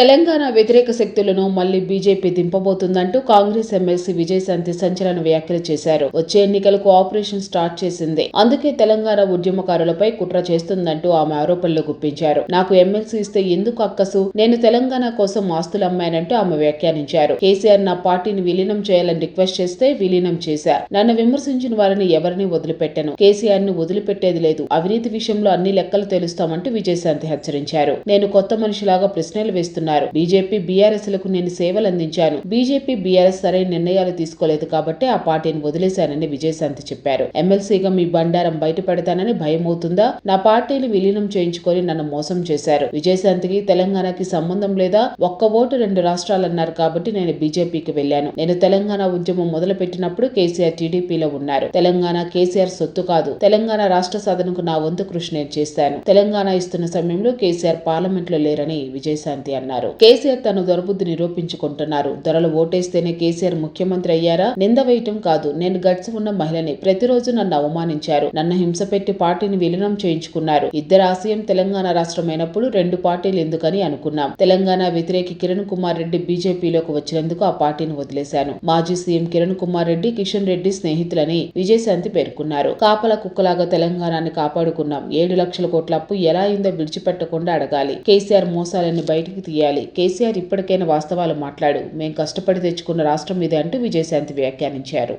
తెలంగాణ వ్యతిరేక శక్తులను మళ్ళీ బీజేపీ దింపబోతుందంటూ కాంగ్రెస్ ఎమ్మెల్సీ విజయశాంతి సంచలన వ్యాఖ్యలు చేశారు. వచ్చే ఎన్నికలకు ఆపరేషన్ స్టార్ట్ చేసింది. అందుకే తెలంగాణ ఉద్యమకారులపై కుట్ర చేస్తుందంటూ ఆమె ఆరోపణలు గుప్పించారు. నాకు ఎమ్మెల్సీ ఇస్తే ఎందుకు అక్కసు? నేను తెలంగాణ కోసం ఆస్తులు అమ్మానంటూ ఆమె వ్యాఖ్యానించారు. కేసీఆర్ నా పార్టీని విలీనం చేయాలని రిక్వెస్ట్ చేస్తే విలీనం చేశా. నన్ను విమర్శించిన వారిని ఎవరిని వదిలిపెట్టను. కేసీఆర్ను వదిలిపెట్టేది లేదు. అవినీతి విషయంలో అన్ని లెక్కలు తెలుస్తామంటూ విజయశాంతి హెచ్చరించారు. నేను కొత్త మనిషిలాగా ప్రశ్నలు వేస్తున్నారు బీజేపీ బీఆర్ఎస్లకు నేను సేవలు అందించాను బీజేపీ బీఆర్ఎస్ సరైన నిర్ణయాలు తీసుకోలేదు కాబట్టి ఆ పార్టీని వదిలేశానని విజయశాంతి చెప్పారు. ఎమ్మెల్సీగా మీ బండారం బయట పెడతానని భయం అవుతుందా నా పార్టీని విలీనం చేయించుకొని నన్ను మోసం చేశారు. విజయశాంతికి తెలంగాణకి సంబంధం లేదా? ఒక్క ఓటు రెండు రాష్ట్రాలన్నారు కాబట్టి నేను బీజేపీకి వెళ్ళాను నేను తెలంగాణ ఉద్యమం మొదలు పెట్టినప్పుడు కేసీఆర్ టీడీపీలో ఉన్నారు. తెలంగాణ కేసీఆర్ సొత్తు కాదు. తెలంగాణ రాష్ట్ర సాధనకు నా వంతు కృషి నేను చేశాను. తెలంగాణ ఇస్తున్న సమయంలో కేసీఆర్ పార్లమెంట్లో లేరని విజయశాంతి అన్నారు. కేసీఆర్ తన దొరబుద్ధి నిరూపించుకుంటున్నారు. ధరలు ఓటేస్తేనే కేసీఆర్ ముఖ్యమంత్రి అయ్యారా? నింద వేయటం కాదు. నేను గట్స్ ఉన్న మహిళని ప్రతిరోజు నన్ను అవమానించారు. నన్ను హింస పెట్టి పార్టీని విలీనం చేయించుకున్నారు. ఇద్దరు ఆశయం తెలంగాణ రాష్ట్రమైనప్పుడు రెండు పార్టీలు ఎందుకని అనుకున్నాం. తెలంగాణ వ్యతిరేకి కిరణ్ కుమార్ రెడ్డి బీజేపీలోకి వచ్చినందుకు ఆ పార్టీని వదిలేశాను. మాజీ సీఎం కిరణ్ కుమార్ రెడ్డి కిషన్ రెడ్డి స్నేహితులని విజయశాంతి పేర్కొన్నారు. కాపల కుక్కలాగా తెలంగాణని కాపాడుకున్నాం. ఏడు లక్షల కోట్ల అప్పు ఎలా అయిందో విడిచిపెట్టకుండా అడగాలి. కేసీఆర్ మోసాలని బయటికి తీయాలి కేసీఆర్ ఇప్పటికైనా వాస్తవాలు మాట్లాడు. మేం కష్టపడి తెచ్చుకున్న రాష్ట్రం ఇది అంటూ విజయశాంతి వ్యాఖ్యానించారు.